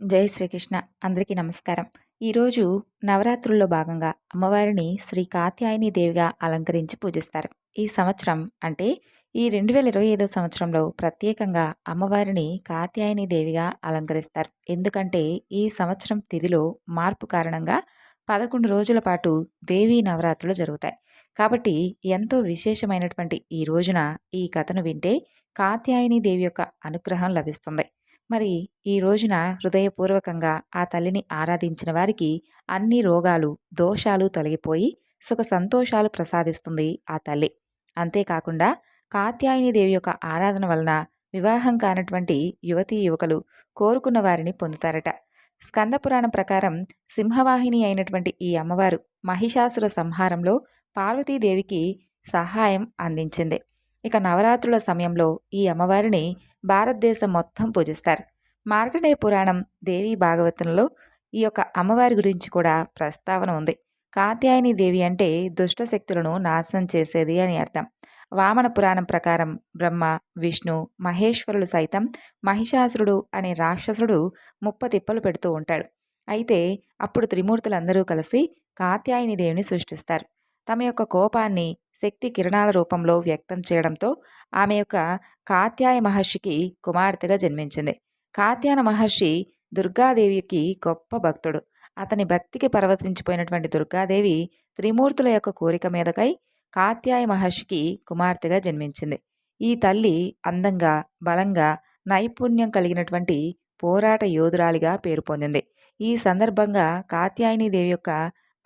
జై శ్రీకృష్ణ. అందరికీ నమస్కారం. ఈరోజు నవరాత్రుల్లో భాగంగా అమ్మవారిని శ్రీ కాత్యాయని దేవిగా అలంకరించి పూజిస్తారు. ఈ సంవత్సరం అంటే ఈ రెండు వేల ఇరవై ఐదో సంవత్సరంలో ప్రత్యేకంగా అమ్మవారిని కాత్యాయని దేవిగా అలంకరిస్తారు. ఎందుకంటే ఈ సంవత్సరం తిథిలో మార్పు కారణంగా పదకొండు రోజుల పాటు దేవీ నవరాత్రులు జరుగుతాయి. కాబట్టి ఎంతో విశేషమైనటువంటి ఈ రోజున ఈ కథను వింటే కాత్యాయని దేవి యొక్క అనుగ్రహం లభిస్తుంది. మరి ఈ రోజున హృదయపూర్వకంగా ఆ తల్లిని ఆరాధించిన వారికి అన్ని రోగాలు దోషాలు తొలగిపోయి సుఖ సంతోషాలు ప్రసాదిస్తుంది ఆ తల్లి. అంతేకాకుండా కాత్యాయని దేవి యొక్క ఆరాధన వలన వివాహం కానటువంటి యువతీ యువకులు కోరుకున్న వారిని పొందుతారట. స్కందపురాణం ప్రకారం సింహవాహిని అయినటువంటి ఈ అమ్మవారు మహిషాసుర సంహారంలో పార్వతీదేవికి సహాయం అందించింది. ఇక నవరాత్రుల సమయంలో ఈ అమ్మవారిని భారతదేశం మొత్తం పూజిస్తారు. మార్కండేయ పురాణం దేవి భాగవతంలో ఈ యొక్క అమ్మవారి గురించి కూడా ప్రస్తావన ఉంది. కాత్యాయని దేవి అంటే దుష్ట శక్తులను నాశనం చేసేది అని అర్థం. వామన పురాణం ప్రకారం బ్రహ్మ విష్ణు మహేశ్వరుడు సైతం మహిషాసురుడు అనే రాక్షసుడు ముప్ప తిప్పలు పెడుతూ ఉంటాడు. అయితే అప్పుడు త్రిమూర్తులందరూ కలిసి కాత్యాయని దేవిని సృష్టిస్తారు. తమ యొక్క కోపాన్ని శక్తి కిరణాల రూపంలో వ్యక్తం చేయడంతో ఆమె యొక్క కాత్యాయ మహర్షికి కుమార్తెగా జన్మించింది. కాత్యాన మహర్షి దుర్గాదేవికి గొప్ప భక్తుడు. అతని భక్తికి పర్వతించిపోయినటువంటి దుర్గాదేవి త్రిమూర్తుల యొక్క కోరిక మీదకై కాత్యాయ మహర్షికి కుమార్తెగా జన్మించింది. ఈ తల్లి అందంగా బలంగా నైపుణ్యం కలిగినటువంటి పోరాట యోధురాలిగా పేరు పొందింది. ఈ సందర్భంగా కాత్యాయని దేవి యొక్క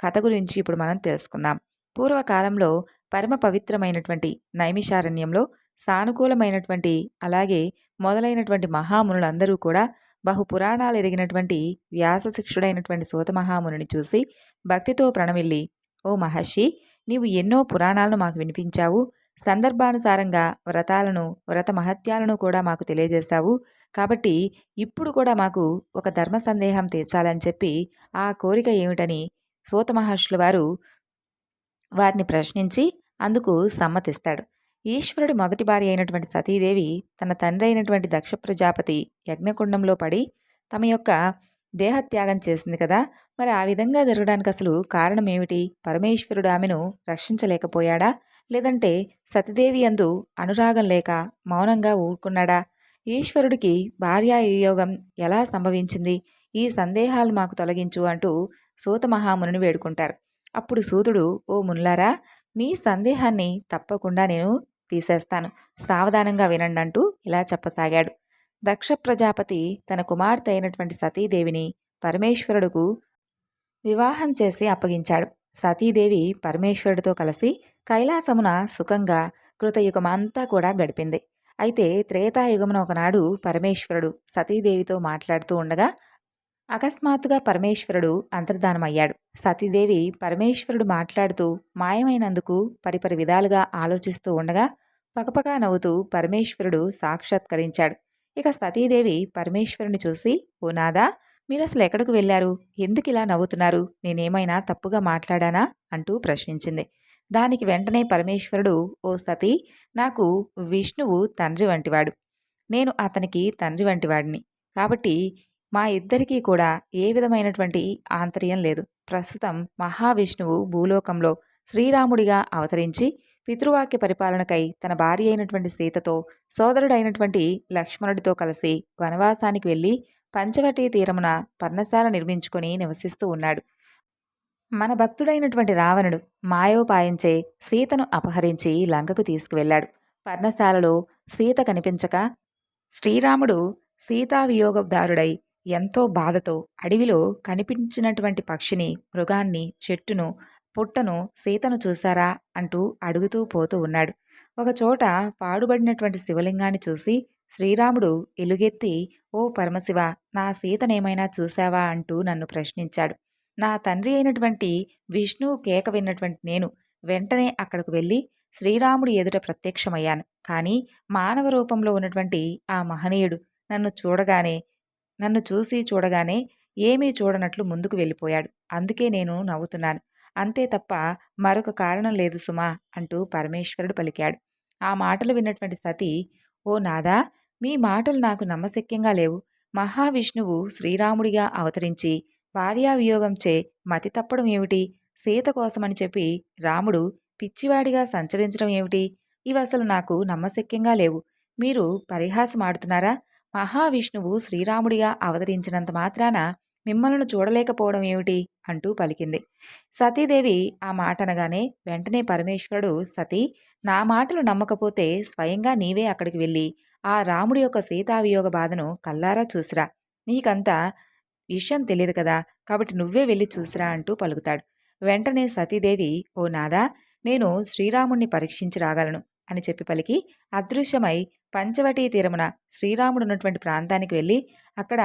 కథ గురించి ఇప్పుడు మనం తెలుసుకుందాం. పూర్వకాలంలో పరమ పవిత్రమైనటువంటి నైమిషారణ్యంలో సానుకూలమైనటువంటి అలాగే మొదలైనటువంటి మహామునులందరూ కూడా బహు పురాణాలు ఎరిగినటువంటి వ్యాసశిక్షుడైనటువంటి సూతమహామునిని చూసి భక్తితో ప్రణమిల్లి ఓ మహర్షి నీవు ఎన్నో పురాణాలను మాకు వినిపించావు. సందర్భానుసారంగా వ్రతాలను వ్రత మహత్యాలను కూడా మాకు తెలియజేశావు. కాబట్టి ఇప్పుడు కూడా మాకు ఒక ధర్మ సందేహం తీర్చాలని చెప్పి ఆ కోరిక ఏమిటని సూత మహర్షుల వారు వారిని ప్రశ్నించి అందుకు సమ్మతిస్తాడు. ఈశ్వరుడు మొదటి భార్య అయినటువంటి సతీదేవి తన తండ్రి అయినటువంటి దక్ష ప్రజాపతి యజ్ఞకుండంలో పడి తమ యొక్క దేహత్యాగం చేసింది కదా మరి ఆ విధంగా జరగడానికి అసలు కారణం ఏమిటి? పరమేశ్వరుడు ఆమెను రక్షించలేకపోయాడా? లేదంటే సతీదేవి అందు అనురాగం లేక మౌనంగా ఊరుకున్నాడా? ఈశ్వరుడికి భార్యాయోగం ఎలా సంభవించింది? ఈ సందేహాలు మాకు తొలగించు అంటూ సూత మహామునిని వేడుకుంటారు. అప్పుడు సూతుడు ఓ మున్లారా మీ సందేహాన్ని తప్పకుండా నేను తీసేస్తాను. సావధానంగా వినండి అంటూ ఇలా చెప్పసాగాడు. దక్ష ప్రజాపతి తన కుమార్తె అయినటువంటి సతీదేవిని పరమేశ్వరుడుకు వివాహం చేసి అప్పగించాడు. సతీదేవి పరమేశ్వరుడితో కలిసి కైలాసమున సుఖంగా కృతయుగమంతా కూడా గడిపింది. అయితే త్రేతాయుగమున ఒకనాడు పరమేశ్వరుడు సతీదేవితో మాట్లాడుతూ ఉండగా అకస్మాత్తుగా పరమేశ్వరుడు అంతర్ధానమయ్యాడు. సతీదేవి పరమేశ్వరుడు మాట్లాడుతూ మాయమైనందుకు పరిపరి విధాలుగా ఆలోచిస్తూ ఉండగా పకపకా నవ్వుతూ పరమేశ్వరుడు సాక్షాత్కరించాడు. ఇక సతీదేవి పరమేశ్వరుని చూసి ఓ నాదా మీరు అసలు ఎక్కడికి వెళ్ళారు? ఎందుకు ఇలా నవ్వుతున్నారు? నేనేమైనా తప్పుగా మాట్లాడానా? అంటూ ప్రశ్నించింది. దానికి వెంటనే పరమేశ్వరుడు ఓ సతీ నాకు విష్ణువు తండ్రి వంటివాడు. నేను అతనికి తండ్రి వంటివాడిని. కాబట్టి మా ఇద్దరికీ కూడా ఏ విధమైనటువంటి ఆంతర్యం లేదు. ప్రస్తుతం మహావిష్ణువు భూలోకంలో శ్రీరాముడిగా అవతరించి పితృవాక్య పరిపాలనకై తన భార్య అయినటువంటి సీతతో సోదరుడైనటువంటి లక్ష్మణుడితో కలిసి వనవాసానికి వెళ్ళి పంచవటి తీరమున పర్ణశాల నిర్మించుకొని నివసిస్తూ ఉన్నాడు. మన భక్తుడైనటువంటి రావణుడు మాయోపాయంచే సీతను అపహరించి లంకకు తీసుకువెళ్ళాడు. పర్ణశాలలో సీత కనిపించక శ్రీరాముడు సీతావియోగదారుడై ఎంతో బాధతో అడవిలో కనిపించినటువంటి పక్షిని మృగాన్ని చెట్టును పుట్టను సీతను చూశారా అంటూ అడుగుతూ పోతూ ఉన్నాడు. ఒకచోట పాడుబడినటువంటి శివలింగాన్ని చూసి శ్రీరాముడు ఎలుగెత్తి ఓ పరమశివ నా సీతనేమైనా చూశావా? అంటూ నన్ను ప్రశ్నించాడు. నా తండ్రి అయినటువంటి విష్ణువు కేక విన్నటువంటి నేను వెంటనే అక్కడికి వెళ్ళి శ్రీరాముడు ఎదుట ప్రత్యక్షమయ్యాను. కానీ మానవ రూపంలో ఉన్నటువంటి ఆ మహనీయుడు నన్ను చూడగానే నన్ను చూసి చూడగానే ఏమీ చూడనట్లు ముందుకు వెళ్ళిపోయాడు. అందుకే నేను నవ్వుతున్నాను. అంతే తప్ప మరొక కారణం లేదు సుమా అంటూ పరమేశ్వరుడు పలికాడు. ఆ మాటలు విన్నటువంటి సతీ ఓ నాదా మీ మాటలు నాకు నమ్మశక్యంగా లేవు. మహావిష్ణువు శ్రీరాముడిగా అవతరించి భార్యావియోగంచే మతి తప్పడం ఏమిటి? సీత కోసమని చెప్పి రాముడు పిచ్చివాడిగా సంచరించడం ఏమిటి? ఇవి అసలు నాకు నమ్మశక్యంగా లేవు. మీరు పరిహాసమాడుతున్నారా? మహావిష్ణువు శ్రీరాముడిగా అవతరించినంత మాత్రాన మిమ్మల్ని చూడలేకపోవడం ఏమిటి? అంటూ పలికింది. సతీదేవి ఆ మాట అనగానే వెంటనే పరమేశ్వరుడు సతీ నా మాటలు నమ్మకపోతే స్వయంగా నీవే అక్కడికి వెళ్ళి ఆ రాముడి యొక్క సీతావియోగ బాధను కల్లారా చూసిరా. నీకంతా విషయం తెలియదు కదా కాబట్టి నువ్వే వెళ్ళి చూసిరా అంటూ పలుకుతాడు. వెంటనే సతీదేవి ఓ నాదా నేను శ్రీరాముణ్ణి పరీక్షించి రాగలను. అని చెప్పి పలికి అదృశ్యమై పంచవటీ తీరమున శ్రీరాముడు ఉన్నటువంటి ప్రాంతానికి వెళ్ళి అక్కడ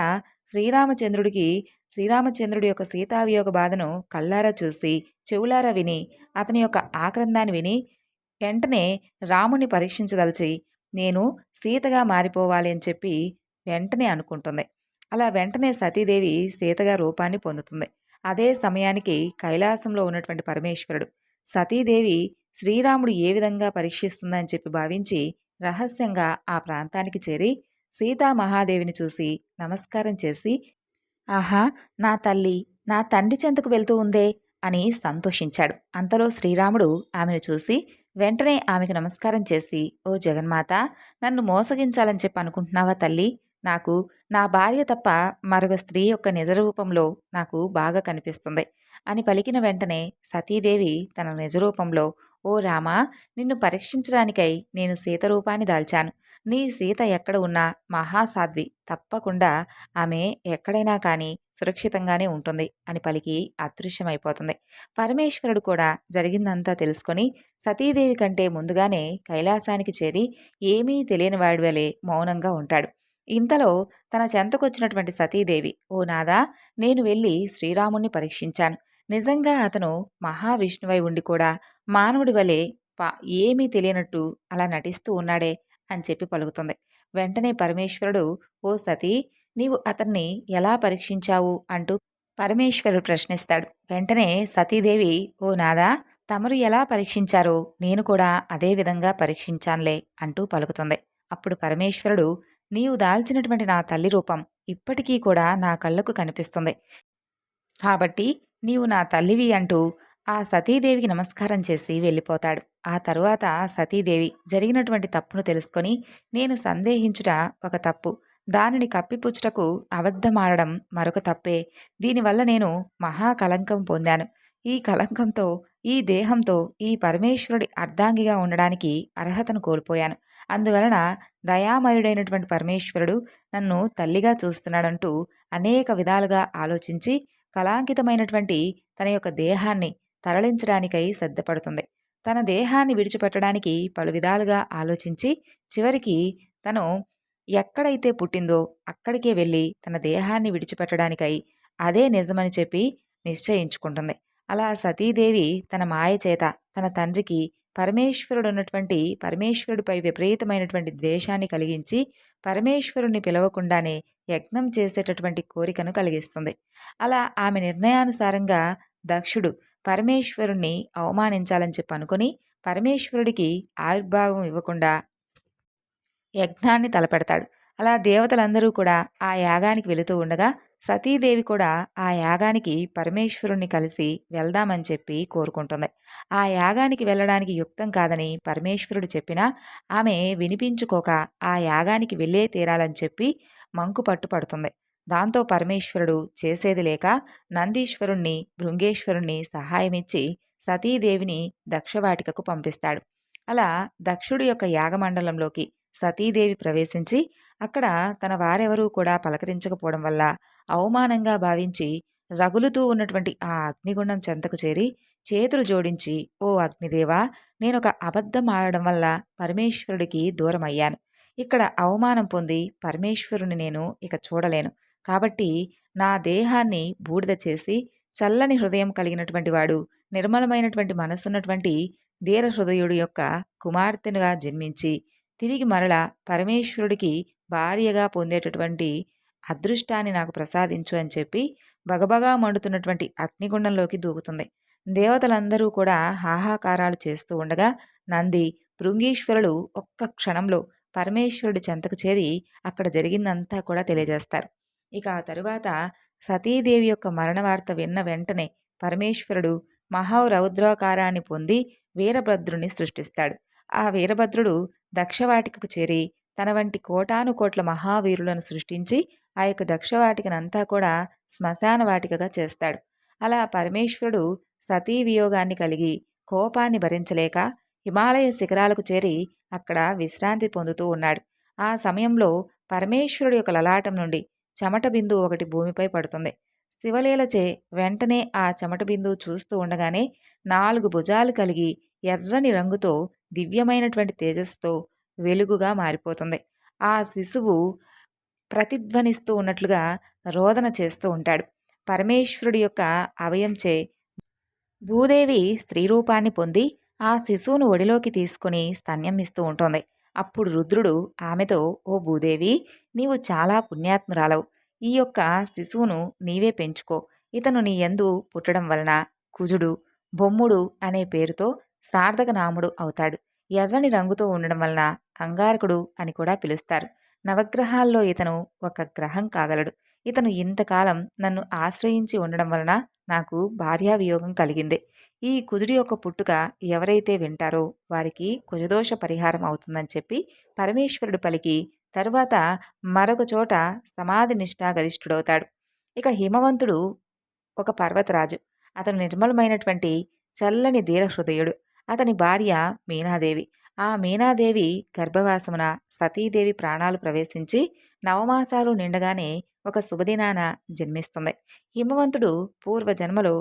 శ్రీరామచంద్రుడికి శ్రీరామచంద్రుడి యొక్క సీతావియోగ బాధను కళ్ళారా చూసి చెవులారా విని అతని యొక్క ఆక్రందాన్ని విని వెంటనే రాముని పరీక్షించదలిచి నేను సీతగా మారిపోవాలి అని చెప్పి వెంటనే అనుకుంటుంది. అలా వెంటనే సతీదేవి సీతగా రూపాన్ని పొందుతుంది. అదే సమయానికి కైలాసంలో ఉన్నటువంటి పరమేశ్వరుడు సతీదేవి శ్రీరాముడు ఏ విధంగా పరీక్షిస్తుందని చెప్పి భావించి రహస్యంగా ఆ ప్రాంతానికి చేరి సీతా మహాదేవిని చూసి నమస్కారం చేసి ఆహా నా తల్లి నా తండ్రి చెంతకు వెళ్తూ ఉందే అని సంతోషించాడు. అంతలో శ్రీరాముడు ఆమెను చూసి వెంటనే ఆమెకు నమస్కారం చేసి ఓ జగన్మాత నన్ను మోసగించాలని చెప్పి అనుకుంటున్నావా తల్లి? నాకు నా భార్య తప్ప మరొక స్త్రీ యొక్క నిజ రూపంలో నాకు బాగా కనిపిస్తుంది అని పలికిన వెంటనే సతీదేవి తన నిజరూపంలో ఓ రామా నిన్ను పరీక్షించడానికై నేను సీత రూపాన్ని దాల్చాను. నీ సీత ఎక్కడ ఉన్నా మహాసాధ్వి తప్పకుండా ఆమె ఎక్కడైనా కానీ సురక్షితంగానే ఉంటుంది అని పలికి అదృశ్యమైపోతుంది. పరమేశ్వరుడు కూడా జరిగిందంతా తెలుసుకొని సతీదేవి కంటే ముందుగానే కైలాసానికి చేరి ఏమీ తెలియని వాడి వలె మౌనంగా ఉంటాడు. ఇంతలో తన చెంతకొచ్చినటువంటి సతీదేవి ఓ నాదా నేను వెళ్ళి శ్రీరాముణ్ణి పరీక్షించాను. నిజంగా అతను మహావిష్ణువై ఉండి కూడా మానవుడి వలె పా ఏమీ తెలియనట్టు అలా నటిస్తూ ఉన్నాడే అని చెప్పి పలుకుతుంది. వెంటనే పరమేశ్వరుడు ఓ సతీ నీవు అతన్ని ఎలా పరీక్షించావు? అంటూ పరమేశ్వరుడు ప్రశ్నిస్తాడు. వెంటనే సతీదేవి ఓ నాదా తమరు ఎలా పరీక్షించారో నేను కూడా అదే విధంగా పరీక్షించానులే అంటూ పలుకుతుంది. అప్పుడు పరమేశ్వరుడు నీవు దాల్చినటువంటి నా తల్లి రూపం ఇప్పటికీ కూడా నా కళ్ళకు కనిపిస్తుంది. కాబట్టి నీవు నా తల్లివి అంటూ ఆ సతీదేవికి నమస్కారం చేసి వెళ్ళిపోతాడు. ఆ తరువాత సతీదేవి జరిగినటువంటి తప్పును తెలుసుకొని నేను సందేహించుట ఒక తప్పు. దానిని కప్పిపుచ్చుటకు అబద్ధమాడడం మరొక తప్పే. దీనివల్ల నేను మహాకలంకం పొందాను. ఈ కలంకంతో ఈ దేహంతో ఈ పరమేశ్వరుడి అర్ధాంగిగా ఉండడానికి అర్హతను కోల్పోయాను. అందువలన దయామయుడైనటువంటి పరమేశ్వరుడు నన్ను తల్లిగా చూస్తున్నాడంటూ అనేక విధాలుగా ఆలోచించి కళాంకితమైనటువంటి తన యొక్క దేహాన్ని తరలించడానికై సిద్ధపడుతుంది. తన దేహాన్ని విడిచిపెట్టడానికి పలు విధాలుగా ఆలోచించి చివరికి తను ఎక్కడైతే పుట్టిందో అక్కడికే వెళ్ళి తన దేహాన్ని విడిచిపెట్టడానికై అదే నిజమని చెప్పి నిశ్చయించుకుంటుంది. అలా సతీదేవి తన మాయ చేత తన తండ్రికి పరమేశ్వరుడు ఉన్నటువంటి పరమేశ్వరుడిపై విపరీతమైనటువంటి ద్వేషాన్ని కలిగించి పరమేశ్వరుణ్ణి పిలవకుండానే యజ్ఞం చేసేటటువంటి కోరికను కలిగిస్తుంది. అలా ఆమె నిర్ణయానుసారంగా దక్షుడు పరమేశ్వరుణ్ణి అవమానించాలని చెప్పి అనుకుని పరమేశ్వరుడికి ఆవిర్భావం ఇవ్వకుండా యజ్ఞాన్ని తలపెడతాడు. అలా దేవతలందరూ కూడా ఆ యాగానికి వెళుతూ ఉండగా సతీదేవి కూడా ఆ యాగానికి పరమేశ్వరుణ్ణి కలిసి వెళ్దామని చెప్పి కోరుకుంటుంది. ఆ యాగానికి వెళ్ళడానికి యుక్తం కాదని పరమేశ్వరుడు చెప్పినా ఆమె వినిపించుకోక ఆ యాగానికి వెళ్ళే తీరాలని చెప్పి మంకు పట్టుపడుతుంది. దాంతో పరమేశ్వరుడు చేసేది లేక నందీశ్వరుణ్ణి భృంగేశ్వరుణ్ణి సహాయమిచ్చి సతీదేవిని దక్షవాటికకు పంపిస్తాడు. అలా దక్షుడి యొక్క యాగమండలంలోకి సతీదేవి ప్రవేశించి అక్కడ తన వారెవరూ కూడా పలకరించకపోవడం వల్ల అవమానంగా భావించి రగులుతూ ఉన్నటువంటి ఆ అగ్నిగుండం చెంతకు చేరి చేతులు జోడించి ఓ అగ్నిదేవా నేనొక అబద్ధం ఆడడం వల్ల పరమేశ్వరుడికి దూరమయ్యాను. ఇక్కడ అవమానం పొంది పరమేశ్వరుని నేను ఇక చూడలేను. కాబట్టి నా దేహాన్ని బూడిద చేసి చల్లని హృదయం కలిగినటువంటి వాడు నిర్మలమైనటువంటి మనసున్నటువంటి ధీర హృదయుడు యొక్క కుమార్తెనుగా జన్మించి తిరిగి మరల పరమేశ్వరుడికి భార్యగా పొందేటటువంటి అదృష్టాన్ని నాకు ప్రసాదించు అని చెప్పి బగబగా మండుతున్నటువంటి అగ్నిగుండంలోకి దూకుతుంది. దేవతలందరూ కూడా హాహాకారాలు చేస్తూ ఉండగా నంది భృంగీశ్వరులు ఒక్క క్షణంలో పరమేశ్వరుడి చెంతకు చేరి అక్కడ జరిగిందంతా కూడా తెలియజేస్తారు. ఇక ఆ తరువాత సతీదేవి యొక్క మరణ వార్త విన్న వెంటనే పరమేశ్వరుడు మహారౌద్రాకారాన్ని పొంది వీరభద్రుని సృష్టిస్తాడు. ఆ వీరభద్రుడు దక్షవాటికకు చేరి తన వంటి కోటాను కోట్ల మహావీరులను సృష్టించి ఆ యొక్క దక్షవాటికనంతా కూడా శ్మశాన వాటికగా చేస్తాడు. అలా పరమేశ్వరుడు సతీ వియోగాన్ని కలిగి కోపాన్ని భరించలేక హిమాలయ శిఖరాలకు చేరి అక్కడ విశ్రాంతి పొందుతూ ఉన్నాడు. ఆ సమయంలో పరమేశ్వరుడు యొక్క లలాటం నుండి చెమట బిందువు ఒకటి భూమిపై పడుతుంది. శివలీలచే వెంటనే ఆ చెమట బిందువు చూస్తూ ఉండగానే నాలుగు భుజాలు కలిగి ఎర్రని రంగుతో దివ్యమైనటువంటి తేజస్తో వెలుగుగా మారిపోతుంది. ఆ శిశువు ప్రతిధ్వనిస్తూ ఉన్నట్లుగా రోదన చేస్తూ ఉంటాడు. పరమేశ్వరుడి యొక్క అవయంచే భూదేవి స్త్రీ రూపాన్ని పొంది ఆ శిశువును ఒడిలోకి తీసుకుని స్తన్యం ఇస్తూ ఉంటుంది. అప్పుడు రుద్రుడు ఆమెతో ఓ భూదేవి నీవు చాలా పుణ్యాత్మురాలవు. ఈ యొక్క శిశువును నీవే పెంచుకో. ఇతను నీ ఎందు పుట్టడం వలన కుజుడు బొమ్ముడు అనే పేరుతో సార్థక నాముడు అవుతాడు. ఎర్రని రంగుతో ఉండడం వలన అంగారకుడు అని కూడా పిలుస్తారు. నవగ్రహాల్లో ఇతను ఒక గ్రహం కాగలడు. ఇతను ఇంతకాలం నన్ను ఆశ్రయించి ఉండడం వలన నాకు భార్యావియోగం కలిగింది. ఈ కుదుడి యొక్క పుట్టుక ఎవరైతే వింటారో వారికి కుజదోష పరిహారం అవుతుందని చెప్పి పరమేశ్వరుడు పలికి తరువాత మరొక చోట సమాధి నిష్ఠా గరిష్ఠుడవుతాడు. ఇక హిమవంతుడు ఒక పర్వతరాజు. అతను నిర్మలమైనటువంటి చల్లని ధీరహృదయుడు అతని భార్య మీనాదేవి. ఆ మీనాదేవి గర్భవాసమున సతీదేవి ప్రాణాలు ప్రవేశించి నవమాసాలు నిండగానే ఒక శుభదినాన జన్మిస్తుంది. హిమవంతుడు పూర్వజన్మలో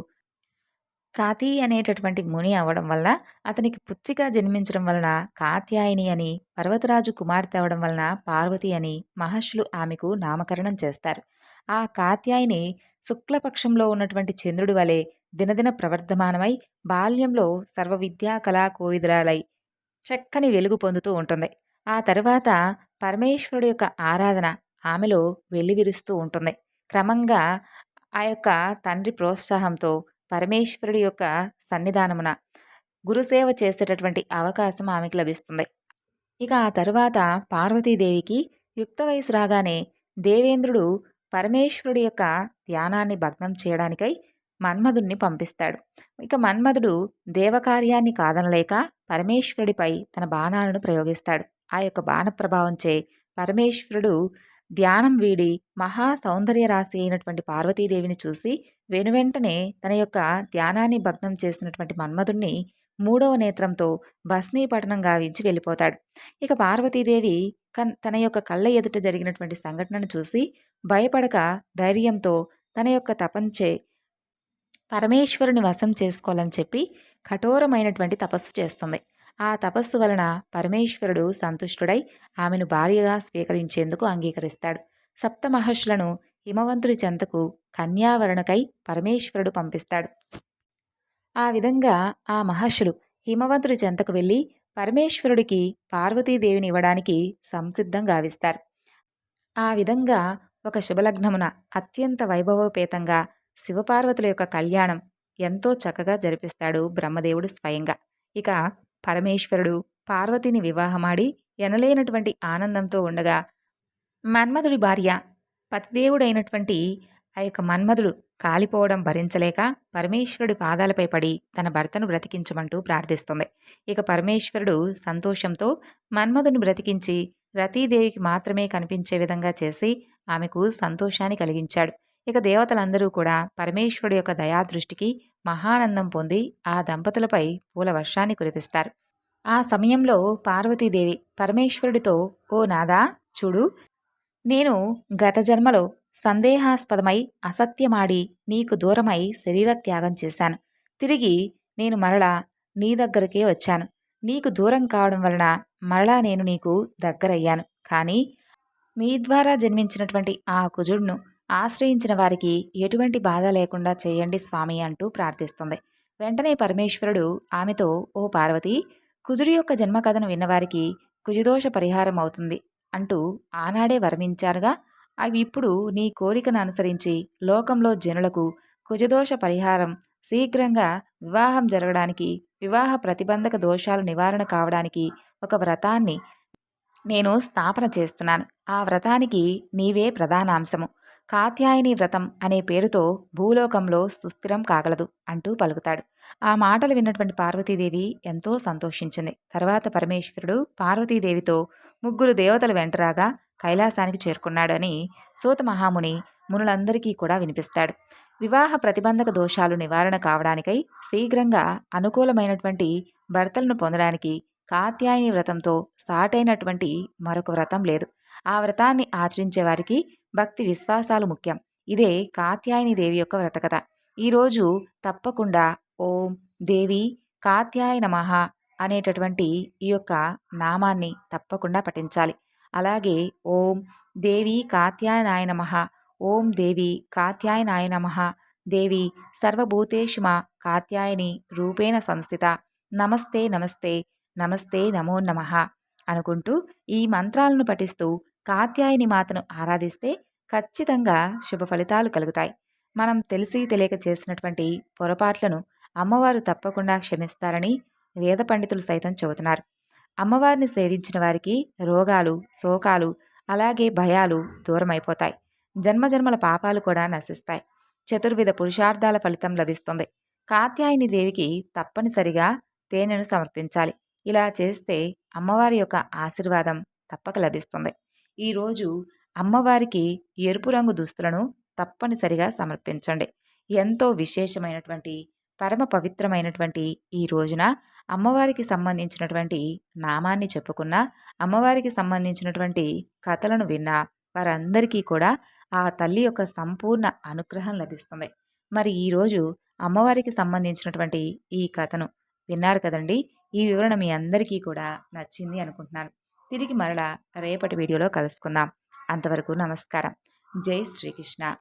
కాతి అనేటటువంటి ముని అవడం వల్ల అతనికి పుత్రిక జన్మించడం వలన కాత్యాయని అని పర్వతరాజు కుమార్తె అవడం వలన పార్వతి అని మహర్షులు ఆమెకు నామకరణం చేస్తారు. ఆ కాత్యాయని శుక్లపక్షంలో ఉన్నటువంటి చంద్రుడి వలె దినదిన ప్రవర్ధమానమై బాల్యంలో సర్వ విద్యా కళా కోవిదురాలై చక్కని వెలుగు పొందుతూ ఉంటుంది. ఆ తరువాత పరమేశ్వరుడు యొక్క ఆరాధన ఆమెలో వెల్లివిరుస్తూ ఉంటుంది. క్రమంగా ఆ యొక్క తండ్రి ప్రోత్సాహంతో పరమేశ్వరుడి యొక్క సన్నిధానమున గురుసేవ చేసేటటువంటి అవకాశం ఆమెకు లభిస్తుంది. ఇక ఆ తరువాత పార్వతీదేవికి యుక్త వయసు రాగానే దేవేంద్రుడు పరమేశ్వరుడి యొక్క ధ్యానాన్ని భగ్నం చేయడానికై మన్మధుణ్ణి పంపిస్తాడు. ఇక మన్మధుడు దేవకార్యాన్ని కాదనలేక పరమేశ్వరుడిపై తన బాణాలను ప్రయోగిస్తాడు. ఆ యొక్క బాణ ప్రభావంచే పరమేశ్వరుడు ధ్యానం వీడి మహా సౌందర్య రాశి అయినటువంటి పార్వతీదేవిని చూసి వెనువెంటనే తన యొక్క ధ్యానాన్ని భగ్నం చేసినటువంటి మన్మధుణ్ణి మూడవ నేత్రంతో భస్మీపటనం గావించి వెళ్ళిపోతాడు. ఇక పార్వతీదేవి కన్ తన యొక్క కళ్ళ ఎదుట జరిగినటువంటి సంఘటనను చూసి భయపడక ధైర్యంతో తన యొక్క తపంచే పరమేశ్వరుని వశం చేసుకోవాలని చెప్పి కఠోరమైనటువంటి తపస్సు చేస్తుంది. ఆ తపస్సు వలన పరమేశ్వరుడు సంతుష్టుడై ఆమెను భార్యగా స్వీకరించేందుకు అంగీకరిస్తాడు. సప్త మహర్షులను హిమవంతుడి చెంతకు కన్యావరణకై పరమేశ్వరుడు పంపిస్తాడు. ఆ విధంగా ఆ మహర్షులు హిమవంతుడి చెంతకు వెళ్ళి పరమేశ్వరుడికి పార్వతీదేవిని ఇవ్వడానికి సంసిద్ధం గావిస్తారు. ఆ విధంగా ఒక శుభలగ్నమున అత్యంత వైభవోపేతంగా శివపార్వతుల యొక్క కళ్యాణం ఎంతో చక్కగా జరిపిస్తాడు బ్రహ్మదేవుడు స్వయంగా. ఇక పరమేశ్వరుడు పార్వతిని వివాహమాడి ఎనలేనటువంటి ఆనందంతో ఉండగా మన్మధుడి భార్య పతిదేవుడైనటువంటి ఆ యొక్క మన్మధుడు కాలిపోవడం భరించలేక పరమేశ్వరుడి పాదాలపై పడి తన భర్తను బ్రతికించమంటూ ప్రార్థిస్తుంది. ఇక పరమేశ్వరుడు సంతోషంతో మన్మధుని బ్రతికించి రతీదేవికి మాత్రమే కనిపించే విధంగా చేసి ఆమెకు సంతోషాన్ని కలిగించాడు. ఇక దేవతలందరూ కూడా పరమేశ్వరుడి యొక్క దయాదృష్టికి మహానందం పొంది ఆ దంపతులపై పూల వర్షాన్ని కురిపిస్తారు. ఆ సమయంలో పార్వతీదేవి పరమేశ్వరుడితో ఓ నాదా చూడు నేను గత జన్మలో సందేహాస్పదమై అసత్యమాడి నీకు దూరమై శరీర త్యాగం చేశాను. తిరిగి నేను మరలా నీ దగ్గరకే వచ్చాను. నీకు దూరం కావడం వలన మరలా నేను నీకు దగ్గరయ్యాను. కానీ మీ ద్వారా జన్మించినటువంటి ఆ కుజుడును ఆశ్రయించిన వారికి ఎటువంటి బాధ లేకుండా చేయండి స్వామి అంటూ ప్రార్థిస్తుంది. వెంటనే పరమేశ్వరుడు ఆమెతో ఓ పార్వతి కుజుడి యొక్క జన్మ కథను విన్నవారికి కుజదోష పరిహారం అవుతుంది అంటూ ఆనాడే వరమించారుగా అవి ఇప్పుడు నీ కోరికను అనుసరించి లోకంలో జనులకు కుజదోష పరిహారం శీఘ్రంగా వివాహం జరగడానికి వివాహ ప్రతిబంధక దోషాలు నివారణ కావడానికి ఒక వ్రతాన్ని నేను స్థాపన చేస్తున్నాను. ఆ వ్రతానికి నీవే ప్రధానాంశము. కాత్యాయని వ్రతం అనే పేరుతో భూలోకంలో సుస్థిరం కాగలదు అంటూ పలుకుతాడు. ఆ మాటలు విన్నటువంటి పార్వతీదేవి ఎంతో సంతోషించింది. తర్వాత పరమేశ్వరుడు పార్వతీదేవితో ముగ్గురు దేవతలు వెంటరాగా కైలాసానికి చేరుకున్నాడని అని సూత మహాముని మునులందరికీ కూడా వినిపిస్తాడు. వివాహ ప్రతిబంధక దోషాలు నివారణ కావడానికై శీఘ్రంగా అనుకూలమైనటువంటి భర్తలను పొందడానికి కాత్యాయని వ్రతంతో సాటైనటువంటి మరొక వ్రతం లేదు. ఆ వ్రతాన్ని ఆచరించే వారికి భక్తి విశ్వాసాలు ముఖ్యం. ఇదే కాత్యాయని దేవి యొక్క వ్రతకథ. ఈరోజు తప్పకుండా ఓం దేవి కాత్యాయ నమః అనేటటువంటి ఈ యొక్క నామాన్ని తప్పకుండా పఠించాలి. అలాగే ఓం దేవి కాత్యాయనాయ నమః ఓం దేవి కాత్యాయనాయ నమః దేవి సర్వభూతేష్మ కాత్యాయని రూపేణ సంస్థిత. నమస్తే నమస్తే నమస్తే నమో నమ అనుకుంటూ ఈ మంత్రాలను పఠిస్తూ కాత్యాయని మాతను ఆరాధిస్తే ఖచ్చితంగా శుభ ఫలితాలు కలుగుతాయి. మనం తెలిసి తెలియక చేసినటువంటి పొరపాట్లను అమ్మవారు తప్పకుండా క్షమిస్తారని వేద పండితులు సైతం చెబుతున్నారు. అమ్మవారిని సేవించిన వారికి రోగాలు శోకాలు అలాగే భయాలు దూరమైపోతాయి. జన్మజన్మల పాపాలు కూడా నశిస్తాయి. చతుర్విధ పురుషార్థాల ఫలితం లభిస్తుంది. కాత్యాయని దేవికి తప్పనిసరిగా తేనెను సమర్పించాలి. ఇలా చేస్తే అమ్మవారి యొక్క ఆశీర్వాదం తప్పక లభిస్తుంది. ఈరోజు అమ్మవారికి ఎరుపు రంగు దుస్తులను తప్పనిసరిగా సమర్పించండి. ఎంతో విశేషమైనటువంటి పరమ పవిత్రమైనటువంటి ఈ రోజున అమ్మవారికి సంబంధించినటువంటి నామాన్ని చెప్పుకున్న అమ్మవారికి సంబంధించినటువంటి కథలను విన్నా వారందరికీ కూడా ఆ తల్లి యొక్క సంపూర్ణ అనుగ్రహం లభిస్తుంది. మరి ఈరోజు అమ్మవారికి సంబంధించినటువంటి ఈ కథను విన్నారు కదండి? ఈ వివరణ మీ అందరికీ కూడా నచ్చింది అనుకుంటున్నాను. తిరిగి మరలా రేపటి వీడియోలో కలుసుకుందాం. అంతవరకు నమస్కారం. జై శ్రీకృష్ణ.